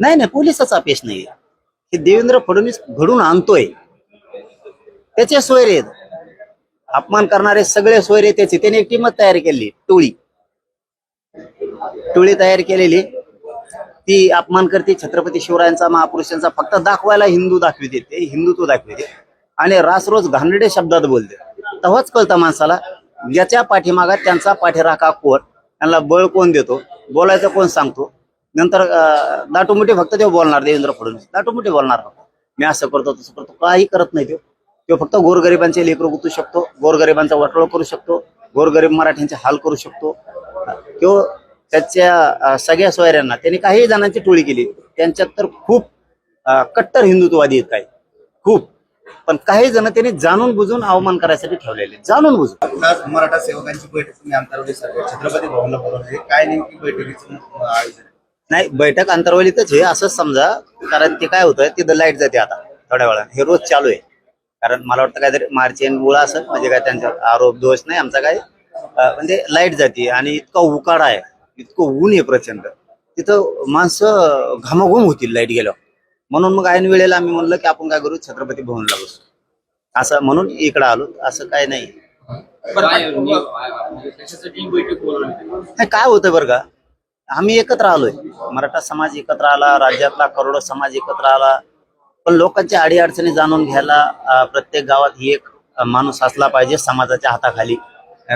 नाही नाही पोलिसाचा अपेश नाही. हे देवेंद्र फडणवीस घडून आणतोय. त्याचे सोयरे अपमान करणारे सगळे सोयरे त्याचे. त्याने एक टीमच तयार केली टोळी. टोळी तयार केलेली. ती अपमान करते छत्रपती शिवरायांचा महापुरुषांचा. फक्त दाखवायला हिंदू दाखविते ते हिंदुत्व दाखविते आणि रासरोज घाणेरडे शब्दात बोलते. तेव्हाच कळतं माणसाला याच्या पाठीमागा त्यांचा पाठीराखा कोण त्यांना बळ कोण देतो? बोलायचं कोण सांगतो? नंतर अं, फक्त ते बोलणार देवेंद्र फडणवीस. दाटूमुठी बोलणार मी असं करतो तसं करतो. काही करत नाही तो. तो फक्त गोरगरिबांचे लेकर गुतू शकतो गोरगरिबांचा वाटोळ करू शकतो गोरगरीब मराठ्यांचे हाल करू शकतो. तो त्याच्या सगळ्या सोयऱ्यांना त्यांनी काही जणांची टोळी केली. त्यांच्यात तर खूप कट्टर हिंदुत्ववादी आहेत काही. खूप. पण काही जण त्यांनी जाणून बुजून अवमान करायसाठी ठेवलेले. जाणून बुजून. आज मराठा सेवकांची बैठक तुम्ही छत्रपती भवनला बोलवली काय नेमकी बैठकीचं आयोजन नाही बैठक अंतरवलीतच आहे असंच समजा कारण ते काय होतं तिथं लाइट जाते आता थोड्या वेळाने. हे रोज चालू आहे. कारण मला वाटतं काहीतरी मार्चिन गोळा असेल म्हणजे काय त्यांचा आरोप दोष नाही आमचा काय म्हणजे लाइट जाते आणि इतका उकाडा आहे इतकं ऊन आहे प्रचंड. तिथं माणसं घामाघूम होतील लाइट गेल्यावर. म्हणून मग ऐन वेळेला आम्ही म्हणलं की आपण काय करू छत्रपती भवनला बसू. असं म्हणून इकडं आलो असं काय नाही. काय म्हणजे नाही काय होतं बरं का? आम्ही एकत्र आलोय. मराठा समाज एकत्र आला राज्यातला करोडो समाज एकत्र आला. पण लोकांच्या अडीअडचणी जाणून घ्यायला प्रत्येक गावात ही एक माणूस असला पाहिजे समाजाच्या हाताखाली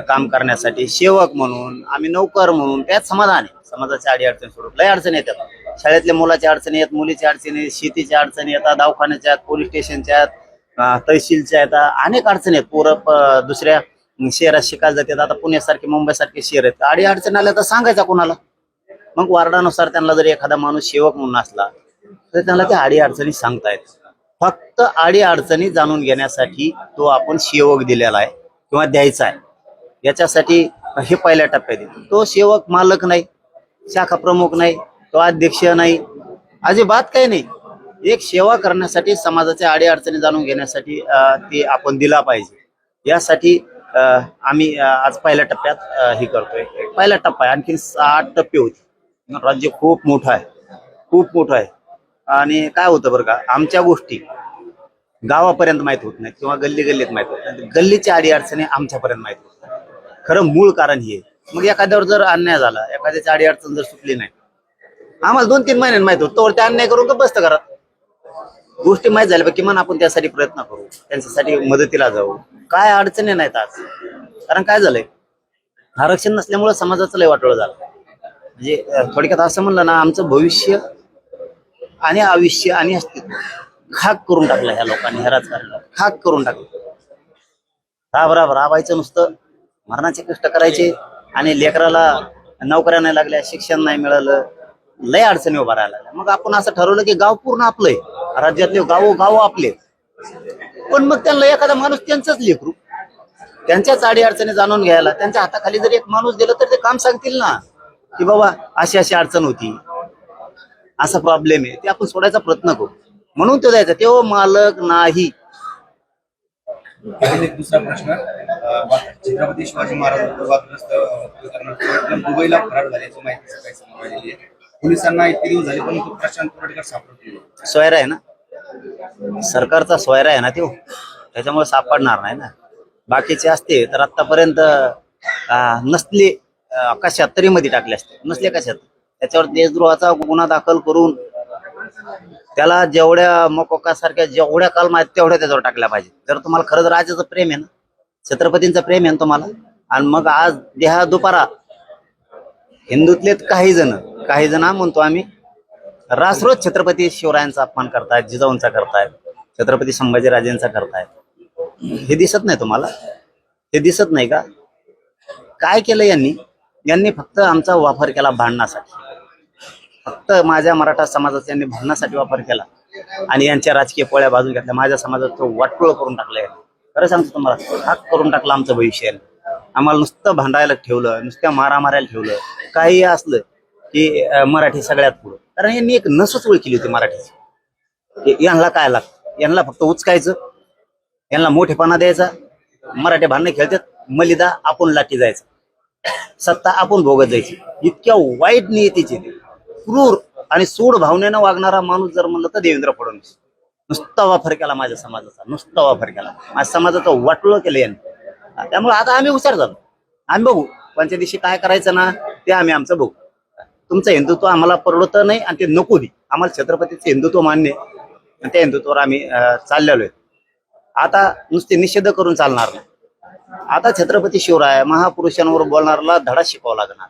काम करण्यासाठी. सेवक म्हणून आम्ही नोकर म्हणून त्यात समाधान आहे. समाजाच्या अडीअडचणी सोडून लय अडचणी येतात. शाळेतल्या मुलाच्या अडचणी येत मुलीच्या अडचणी शेतीच्या अडचणी येतात दवाखान्याच्या आहेत पोलीस स्टेशनच्या आहेत तहसीलच्या येतात अनेक अडचणी आहेत. पोरं दुसऱ्या शहरात शिकायला जातात. आता पुण्यासारखे मुंबईसारखे शहर आहेत. अडी अडचणी आल्या तर सांगायचा कोणाला? मग वार्डानुसार त्यांना जर एखादा माणूस सेवक म्हणून असला तर त्यांना त्या आडी अडचणी सांगतायत. फक्त आडी अडचणी जाणून घेण्यासाठी तो आपण सेवक दिलेला आहे किंवा द्यायचा आहे. याच्यासाठी हे पहिल्या टप्प्यात येतो. तो सेवक मालक नाही शाखा प्रमुख नाही तो अध्यक्ष नाही अजिबात काही नाही. एक सेवा करण्यासाठी समाजाच्या आडी अडचणी जाणून घेण्यासाठी ते आपण दिला पाहिजे. यासाठी आम्ही आज पहिल्या टप्प्यात हे करतोय. पहिला टप्पा आहे आणखी आठ टप्पे होते राज्य खूप मोठं आहे. खूप मोठं आहे. आणि काय होतं बरं का आमच्या गोष्टी गावापर्यंत माहीत होत नाहीत किंवा गल्ली गल्लीत माहीत होत नाहीत. गल्लीच्या आडी अडचणी आमच्यापर्यंत माहीत होत नाहीत. खरं मूळ कारण हे. मग एखाद्यावर जर अन्याय झाला एखाद्याची आडी अडचण जर सुटली नाही आम्हाला दोन तीन महिन्यांनी माहीत होत. तोवर ते अन्याय करून तर बसतं घरात गोष्टी माहीत झाल्या किमान आपण त्यासाठी प्रयत्न करू. त्यांच्यासाठी मदतीला जाऊ. काय अडचणी नाहीत आज. कारण काय झालंय? आरक्षण नसल्यामुळे समाजाचं लय वाटोळ झालं. म्हणजे थोडक्यात असं म्हणलं ना आमचं भविष्य आणि आयुष्य आणि अस्तित्व खाक करून टाकलं ह्या लोकांनी ह्या राजकारणाला. खाक करून टाकलं. राब राब राबायचं नुसतं मरणाचे कष्ट करायचे आणि लेकराला नोकऱ्या नाही लागल्या शिक्षण नाही मिळालं लय अडचणी उभा राहायला लागल्या. मग आपण असं ठरवलं की गाव पूर्ण आपलंय. राज्यातले गाव गाव आपले. पण मग त्यांना एखादा माणूस त्यांचंच लेकरू. त्यांच्याच अडी अडचणी जाणून घ्यायला त्यांच्या हाताखाली जर एक माणूस दिलं तर ते काम सांगतील ना. की बाबा अशी अशी अडचण होती. असा प्रॉब्लेम आहे. ते आपण सोडायचा प्रयत्न करू. म्हणून तो द्यायचा तो मालक नाही. एक दुसरा प्रश्न. छत्रपती शिवाजी महाराज दुबईला फरार झाल्याची माहिती सकाळी समोर आलेली आहे. पोलिसांना इतके दिवस झाले पण प्रशांत कोरडकर सापडत सोयरा आहे ना? सरकारचा सोयरा आहे ना तो? त्याच्यामुळे सापडणार नाही ना. बाकीचे असते तर आतापर्यंत नसले अं, कशात मध्ये टाकले असते. नसले कशात त्याच्यावर देशद्रोहाचा गुन्हा दाखल करून त्याला जेवढ्या मकोकासारख्या जेवढ्या कलम आहेत तेवढ्या त्याच्यावर टाकल्या पाहिजे जर तुम्हाला खरंच राजाचं प्रेम आहे ना छत्रपतींचं प्रेम आहे ना तुम्हाला आणि मग आज देहा दुपारा हिंदूतले काही जण काही जण म्हणतो आम्ही रासरोज छत्रपती शिवरायांचा अपमान करतायत जिजाऊंचा करतायत छत्रपती संभाजीराजेंचा करतायत. हे दिसत नाही तुम्हाला? हे दिसत नाही का? काय केलं यांनी? यांनी फक्त आमचा वापर केला भांडणासाठी. फक्त माझ्या मराठा समाजाचा यांनी भांडणासाठी वापर केला. आणि यांच्या राजकीय पोळ्या बाजून घेतल्या. माझ्या समाजाचं वाटोळ करून टाकलं खरं सांगतो तुम्हाला हाक करून टाकला आमचं भविष्य आम्हाला नुसतं भांडायला ठेवलं नुसत्या मारा मारायला ठेवलं. काही असलं की मराठी सगळ्यात पुढं. कारण यांनी एक नसच ओळखली होती मराठीची. यांना काय लागतं? यांना फक्त उचकायचं यांना मोठेपणा द्यायचा मराठी भांडणे खेळतात मलिदा आपण लाठी जायचं. सत्ता आपण भोगत जायची. इतक्या वाईट नियतीचे ते. क्रूर आणि सूड भावनेनं वागणारा माणूस जर म्हणलं तर देवेंद्र फडणवीस. नुसता वापर केला माझ्या समाजाचा नुसता वापर केला. माझ्या समाजाचं वाटलं केलं यांनी. त्यामुळे आता आम्ही हुशार झालो. आम्ही बघू. पंच्या दिवशी काय करायचं ना ते आम्ही आमचं बघू. तुमचं हिंदुत्व आम्हाला परवडत नाही आणि ते नको दे. आम्हाला छत्रपतीचं हिंदुत्व मान्य आणि त्या हिंदुत्वावर आम्ही चाललेलो आहे. आता नुसते निषेध करून चालणार नाही. आता छत्रपती शिवराय महापुरुषांवर बोलणाऱ्याला धडा शिकावा लागणार.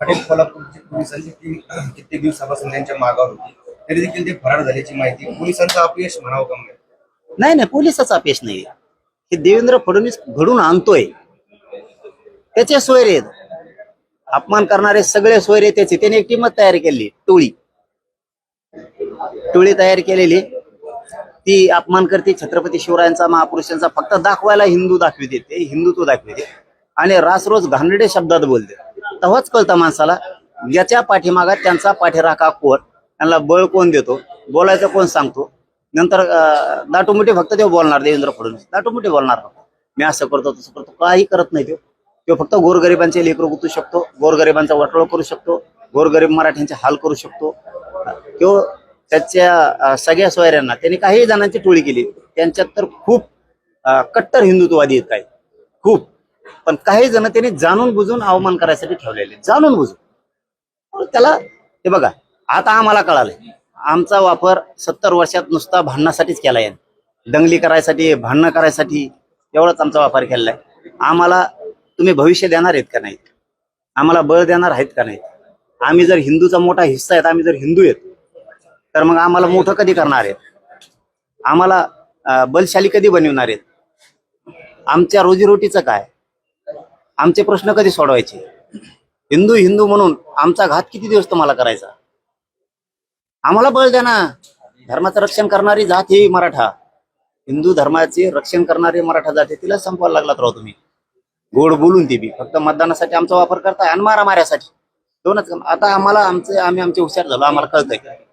पाटील कोल्हापूरची पोलिसांची टीम कित्येक दिवसापासून त्यांच्या मागावर होती. तरी देखील ते फरार झाल्याची माहिती पोलिसांचं अपयश म्हणावं का नाही नाही पोलिसाचा अपेश नाही हे देवेंद्र फडणवीस घडून आणतोय. त्याचे सोयरे अपमान करणारे सगळे सोयरे त्याचे. त्याने एक टीमच तयार केली टोळी. टोळी तयार केलेली. ती अपमान करते. छत्रपती शिवरायांचा महापुरुषांचा फक्त दाखवायला हिंदू दाखविते. ते हिंदुत्व दाखविते. आणि रासरोज घाणेरडे शब्दात बोलते. तेव्हाच कळतं माणसाला याच्या पाठीमागा त्यांचा पाठीराखा कोण त्यांना बळ कोण देतो? बोलायचं कोण सांगतो? नंतर अं, फक्त ते बोलणार देवेंद्र फडणवीस. दाटूमुठी बोलणार मी असं करतो तसं करतो. काही करत नाही तो. फक्त गोरगरिबांचे लेकर गुतू शकतो. गोरगरिबांचा वाटोळ करू शकतो. गोरगरीब मराठ्यांचे हाल करू शकतो. तो त्याच्या सगळ्या सोयऱ्यांना त्यांनी काही जणांची टोळी केली. त्यांच्यात तर खूप कट्टर हिंदुत्ववादी आहेत काही. खूप. पण काही जण त्यांनी जाणून बुजून अवमान करायसाठी ठेवलेले जाणून बुजून. त्याला हे बघा आता आम्हाला कळालंय. आमचा वापर सत्तर वर्षात नुसता भांडणासाठीच केला आहे दंगली करायसाठी भांडणं करायसाठी एवढाच आमचा वापर केलेला आहे. आम्हाला तुम्ही भविष्य देणार आहेत का नाही? आम्हाला बळ देणार आहेत का नाही? आम्ही जर हिंदूचा मोठा हिस्सा आहेत आम्ही जर हिंदू आहेत तर मग आम्हाला मोठं कधी करणार आहेत? आम्हाला बलशाली कधी बनवणार आहेत? आमच्या रोजीरोटीचं काय? आमचे प्रश्न कधी सोडवायचे? हिंदू हिंदू म्हणून आमचा घात किती दिवस तुम्हाला करायचा? आम्हाला बळ द्या ना. धर्माचं रक्षण करणारी जात ही मराठा. हिंदू धर्माचे रक्षण करणारी मराठा जात आहे तिला संपवायला लागलात राव तुम्ही. गोड बोलून ती बी. फक्त मतदानासाठी आमचा वापर करताय आणि मारा माऱ्यासाठी दोनच. आता आम्हाला आमचे आम्ही आमचे हुशार झालो आम्हाला कळतंय.